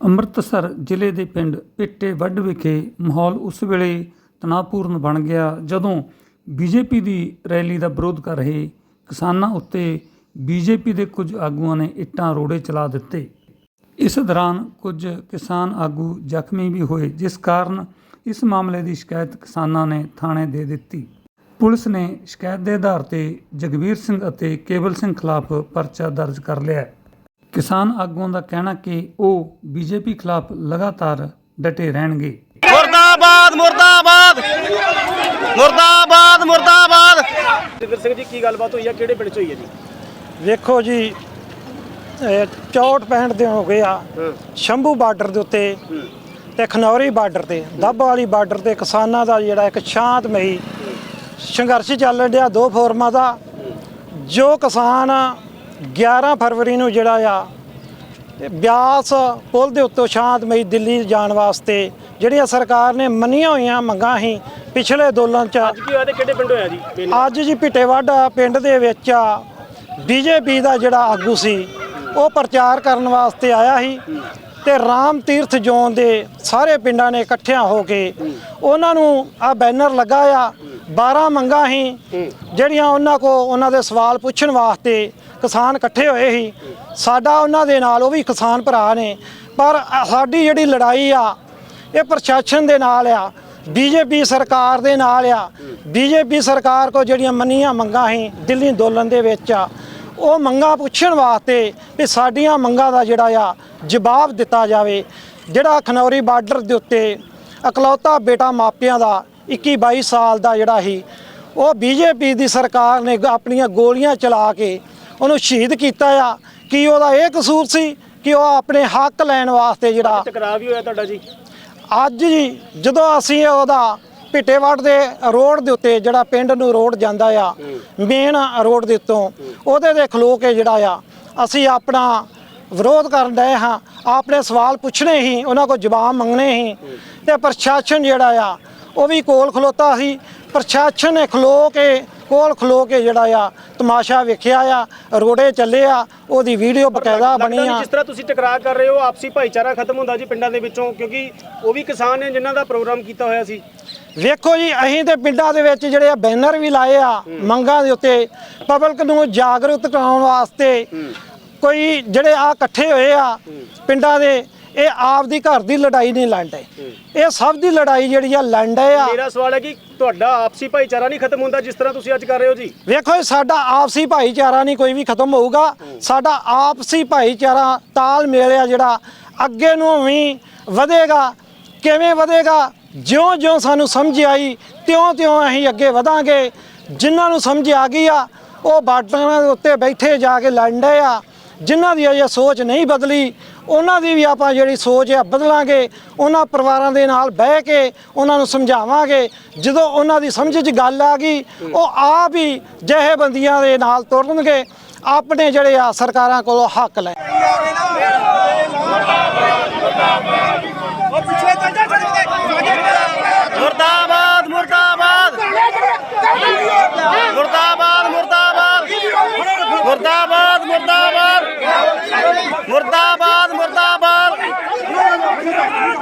ਅੰਮ੍ਰਿਤਸਰ ਜ਼ਿਲ੍ਹੇ ਦੇ ਪਿੰਡ ਪਿੱਟੇ ਵੱਡ ਵਿਖੇ ਮਾਹੌਲ ਉਸ ਵੇਲੇ ਤਣਾਅਪੂਰਨ ਬਣ ਗਿਆ ਜਦੋਂ ਬੀਜੇਪੀ ਦੀ ਰੈਲੀ ਦਾ ਵਿਰੋਧ ਕਰ ਰਹੇ ਕਿਸਾਨਾਂ ਉੱਤੇ ਬੀਜੇਪੀ ਦੇ ਕੁਝ ਆਗੂਆਂ ਨੇ ਇੱਟਾਂ ਰੋੜੇ ਚਲਾ ਦਿੱਤੇ। ਇਸ ਦੌਰਾਨ ਕੁਝ ਕਿਸਾਨ ਆਗੂ ਜ਼ਖਮੀ ਵੀ ਹੋਏ, ਜਿਸ ਕਾਰਨ ਇਸ ਮਾਮਲੇ ਦੀ ਸ਼ਿਕਾਇਤ ਕਿਸਾਨਾਂ ਨੇ ਥਾਣੇ ਦੇ ਦਿੱਤੀ। ਪੁਲਿਸ ਨੇ ਸ਼ਿਕਾਇਤ ਦੇ ਆਧਾਰ ਤੇ ਜਗਵੀਰ ਸਿੰਘ ਅਤੇ ਕੇਵਲ ਸਿੰਘ ਖਿਲਾਫ ਪਰਚਾ ਦਰਜ ਕਰ ਲਿਆ ਕਿਸਾਨ ਆਗੂਆਂ ਦਾ ਕਹਿਣਾ ਕਿ ਉਹ ਬੀਜੇਪੀ ਖਿਲਾਫ ਲਗਾਤਾਰ ਡਟੇ ਰਹਿਣਗੇ। ਮੁਰਦਾਬਾਦ ਮੁਰਦਾਬਾਦ! ਮੁਰਦਾਬਾਦ ਮੁਰਦਾਬਾਦ! ਜਗਰ ਸਿੰਘ ਜੀ ਕੀ ਗੱਲਬਾਤ ਹੋਈ ਆ? ਕਿਹੜੇ ਪਿੰਡ ਚ ਹੋਈ ਆ ਜੀ? ਵੇਖੋ ਜੀ ਇਹ 64 65 ਦੇ ਹੋ ਗਏ ਆ। ਸ਼ੰਭੂ ਬਾਰਡਰ ਦੇ ਉੱਤੇ ਤੇ ਖਨੌਰੀ ਬਾਰਡਰ ਤੇ ਦੱਬ ਵਾਲੀ ਬਾਰਡਰ ਤੇ ਕਿਸਾਨਾਂ ਦਾ ਜਿਹੜਾ ਇੱਕ ਸ਼ਾਂਤਮਈ ਸੰਘਰਸ਼ ਚੱਲ ਰਿਹਾ ਦੋ ਫੋਰਮਾਂ ਦਾ। ਜੋ ਕਿਸਾਨ 11 ਫਰਵਰੀ ਨੂੰ ਜਿਹੜਾ ਆ ਬਿਆਸ ਪੁਲ ਦੇ ਉੱਤੋਂ ਸ਼ਾਂਤਮਈ ਦਿੱਲੀ ਜਾਣ ਵਾਸਤੇ ਜਿਹੜੀਆਂ ਸਰਕਾਰ ਨੇ ਮੰਨੀਆਂ ਹੋਈਆਂ ਮੰਗਾਂ ਸੀ ਪਿਛਲੇ ਅੰਦੋਲਨ ਚ ਅੱਜ ਕੀ ਹੋਇਆ ਤੇ ਕਿਹੜੇ ਪਿੰਡ ਹੋਇਆ ਜੀ? ਅੱਜ ਜੀ ਪਿੱਟੇਵਾਡਾ ਪਿੰਡ ਦੇ ਵਿੱਚ ਬੀਜੇਪੀ ਦਾ ਜਿਹੜਾ ਆਗੂ ਸੀ ਉਹ ਪ੍ਰਚਾਰ ਕਰਨ ਵਾਸਤੇ ਆਇਆ ਸੀ ਤੇ ਰਾਮ ਤੀਰਥ ਜ਼ੋਨ ਦੇ ਸਾਰੇ ਪਿੰਡਾਂ ਨੇ ਇਕੱਠਿਆਂ ਹੋ ਕੇ ਉਹਨਾਂ ਨੂੰ ਆ ਬੈਨਰ ਲੱਗਾ ਆ 12 ਮੰਗਾਂ ਸੀ ਜਿਹੜੀਆਂ ਉਹਨਾਂ ਕੋ ਉਹਨਾਂ ਦੇ ਸਵਾਲ ਪੁੱਛਣ ਵਾਸਤੇ ਕਿਸਾਨ ਇਕੱਠੇ ਹੋਏ ਸੀ। ਸਾਡਾ ਉਹਨਾਂ ਦੇ ਨਾਲ, ਉਹ ਵੀ ਕਿਸਾਨ ਭਰਾ ਨੇ। ਪਰ ਸਾਡੀ ਜਿਹੜੀ ਲੜਾਈ ਆ, ਇਹ ਪ੍ਰਸ਼ਾਸਨ ਦੇ ਨਾਲ ਆ, ਬੀਜੇਪੀ ਸਰਕਾਰ ਦੇ ਨਾਲ ਆ। ਬੀਜੇਪੀ ਸਰਕਾਰ ਕੋ ਜਿਹੜੀਆਂ ਮੰਨੀਆਂ ਮੰਗਾਂ ਸੀ, ਦਿੱਲੀ ਅੰਦੋਲਨ ਦੇ ਵਿੱਚ ਆ, ਉਹ ਮੰਗਾਂ ਪੁੱਛਣ ਵਾਸਤੇ ਵੀ ਸਾਡੀਆਂ ਮੰਗਾਂ ਦਾ ਜਿਹੜਾ ਆ, ਜਵਾਬ ਦਿੱਤਾ ਜਾਵੇ। ਜਿਹੜਾ ਖਨੌਰੀ ਬਾਰਡਰ ਦੇ ਉੱਤੇ ਇਕਲੌਤਾ ਬੇਟਾ ਮਾਪਿਆਂ ਦਾ 21 22 ਸਾਲ ਦਾ ਜਿਹੜਾ ਸੀ, ਉਹ ਬੀਜੇਪੀ ਦੀ ਸਰਕਾਰ ਨੇ ਆਪਣੀਆਂ ਗੋਲੀਆਂ ਚਲਾ ਕੇ ਉਹਨੂੰ ਸ਼ਹੀਦ ਕੀਤਾ ਆ। ਕੀ ਉਹਦਾ ਇਹ ਕਸੂਰ ਸੀ ਕਿ ਉਹ ਆਪਣੇ ਹੱਕ ਲੈਣ ਵਾਸਤੇ ਜਿਹੜਾ ਟਕਰਾਅ ਵੀ ਹੋਇਆ ਤੁਹਾਡਾ ਜੀ? ਅੱਜ ਜੀ ਜਦੋਂ ਅਸੀਂ ਉਹਦਾ ਪਿੱਟੇਵਾੜ ਦੇ ਰੋਡ ਦੇ ਉੱਤੇ ਜਿਹੜਾ ਪਿੰਡ ਨੂੰ ਰੋਡ ਜਾਂਦਾ ਆ ਮੇਨ ਰੋਡ ਦੇ ਉੱਤੋਂ ਉਹਦੇ ਦੇ ਖਲੋ ਕੇ ਜਿਹੜਾ ਆ ਅਸੀਂ ਆਪਣਾ ਵਿਰੋਧ ਕਰਨ ਡਏ ਹਾਂ। ਆਪਣੇ ਸਵਾਲ ਪੁੱਛਣੇ ਹੀ ਉਹਨਾਂ ਕੋਲ ਜਵਾਬ ਮੰਗਣੇ ਹੀ। ਤੇ ਪ੍ਰਸ਼ਾਸਨ ਜਿਹੜਾ ਆ ਉਹ ਵੀ ਕੋਲ ਖਲੋਤਾ ਸੀ। ਪ੍ਰਸ਼ਾਸਨ ਨੇ ਖਲੋ ਕੇ ਕੋਲ ਖਲੋ ਕੇ ਜਿਹੜਾ ਆ ਤਮਾਸ਼ਾ ਵੇਖਿਆ ਆ ਰੋੜੇ ਚੱਲੇ ਆ ਉਹਦੀ ਵੀਡੀਓ ਬਕਾਇਦਾ ਬਣੀ ਆ। ਜਿਸ ਤਰ੍ਹਾਂ ਤੁਸੀਂ ਟਕਰਾਅ ਕਰ ਰਹੇ ਹੋ ਆਪਸੀ ਭਾਈਚਾਰਾ ਖਤਮ ਹੁੰਦਾ ਜੀ ਪਿੰਡਾਂ ਦੇ ਵਿੱਚੋਂ ਕਿਉਂਕਿ ਉਹ ਵੀ ਕਿਸਾਨ ਨੇ ਜਿਨ੍ਹਾਂ ਦਾ ਪ੍ਰੋਗਰਾਮ ਕੀਤਾ ਹੋਇਆ ਸੀ। ਵੇਖੋ ਜੀ ਅਸੀਂ ਤੇ ਪਿੰਡਾਂ ਦੇ ਵਿੱਚ ਜਿਹੜੇ ਆ ਬੈਨਰ ਵੀ ਲਾਏ ਆ ਮੰਗਾਂ ਦੇ ਉੱਤੇ ਪਬਲਿਕ ਨੂੰ ਜਾਗਰੂਕ ਕਰਾਉਣ ਵਾਸਤੇ ਕੋਈ ਜਿਹੜੇ ਆ ਇਕੱਠੇ ਹੋਏ ਆ ਪਿੰਡਾਂ ਦੇ ਇਹ ਆਪ ਦੀ ਘਰ ਦੀ ਲੜਾਈ ਨਹੀਂ ਲੜਦੇ ਇਹ ਸਭ ਦੀ ਲੜਾਈ ਜਿਹੜੀ ਆ ਲੜਦੇ ਆ। ਮੇਰਾ ਸਵਾਲ ਹੈ ਕਿ ਤੁਹਾਡਾ ਆਪਸੀ ਭਾਈਚਾਰਾ ਨਹੀਂ ਖਤਮ ਹੁੰਦਾ ਜਿਸ ਤਰ੍ਹਾਂ ਤੁਸੀਂ ਅੱਜ ਕਰ ਰਹੇ ਹੋ ਜੀ? ਵੇਖੋ ਇਹ ਸਾਡਾ ਆਪਸੀ ਭਾਈਚਾਰਾ ਨਹੀਂ ਕੋਈ ਵੀ ਖਤਮ ਹੋਊਗਾ। ਸਾਡਾ ਆਪਸੀ ਭਾਈਚਾਰਾ ਤਾਲਮੇਲ ਆ ਜਿਹੜਾ ਅੱਗੇ ਨੂੰ ਵੀ ਵਧੇਗਾ। ਕਿਵੇਂ ਵਧੇਗਾ? ਜਿਉਂ-ਜਿਉਂ ਸਾਨੂੰ ਸਮਝ ਆਈ ਤਿਉਂ-ਤਿਉਂ ਅਸੀਂ ਅੱਗੇ ਵਧਾਂਗੇ। ਜਿਨ੍ਹਾਂ ਨੂੰ ਸਮਝ ਆ ਗਈ ਆ ਉਹ ਬਾਰਡਰਾਂ ਦੇ ਉੱਤੇ ਬੈਠੇ ਜਾ ਕੇ ਲੜਨ ਆ। ਜਿਨ੍ਹਾਂ ਦੀ ਅਜੇ ਸੋਚ ਨਹੀਂ ਬਦਲੀ, ਉਹਨਾਂ ਦੀ ਵੀ ਆਪਾਂ ਜਿਹੜੀ ਸੋਚ ਆ ਬਦਲਾਂਗੇ, ਉਹਨਾਂ ਪਰਿਵਾਰਾਂ ਦੇ ਨਾਲ ਬਹਿ ਕੇ ਉਹਨਾਂ ਨੂੰ ਸਮਝਾਵਾਂਗੇ। ਜਦੋਂ ਉਹਨਾਂ ਦੀ ਸਮਝ 'ਚ ਗੱਲ ਆ ਗਈ, ਉਹ ਆਪ ਹੀ ਜਹੇਬੰਦੀਆਂ ਦੇ ਨਾਲ ਤੁਰਨਗੇ, ਆਪਣੇ ਜਿਹੜੇ ਆ ਸਰਕਾਰਾਂ ਕੋਲੋਂ ਹੱਕ ਲੈ।